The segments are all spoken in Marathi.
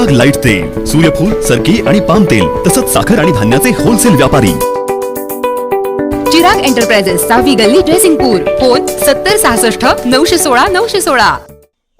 जग लाइट तेल सूर्यफूल सरकी आणि पाम तेल तसंच साखर आणि धान्याचे होलसेल व्यापारी. चिराग एंटरप्राइजेस सहावी गल्ली ड्रेसिंगपूर फोन सत्तर सहासष्ट नऊशे सोळा नऊशे सोळा.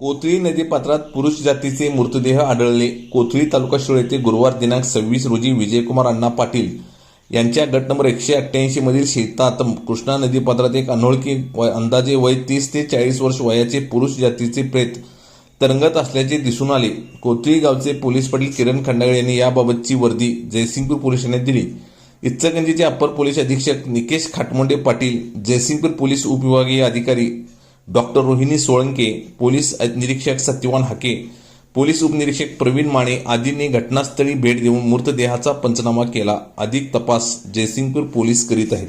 कोथळी नदीपात्रात पुरुष जातीचे मृतदेह आढळले. कोथळी तालुका शिरोळ येथे गुरुवार दिनांक सव्वीस रोजी विजयकुमार अण्णा पाटील यांच्या गट नंबर एकशे अठ्ठ्याऐंशी मधील शेतात कृष्णा नदीपात्रात एक अनोळखी अंदाजे वय तीस ते चाळीस वर्ष वयाचे पुरुष जातीचे प्रेत तरंगत असल्याचे दिसून आले. कोथळी गावचे पोलीस पाटील किरण खंडागळे यांनी याबाबतची वर्दी जयसिंगपूर पोलीस ठाण्यात दिली. इचलकरंजीचे अप्पर पोलीस अधीक्षक निकेश खाटमोंडे पाटील जयसिंगपूर पोलीस उपविभागीय अधिकारी डॉक्टर रोहिणी सोळंके पोलीस निरीक्षक सत्यवान हाके पोलीस उपनिरीक्षक प्रवीण माने आदींनी घटनास्थळी भेट देऊन मृतदेहाचा पंचनामा केला. अधिक तपास जयसिंगपूर पोलीस करीत आहेत.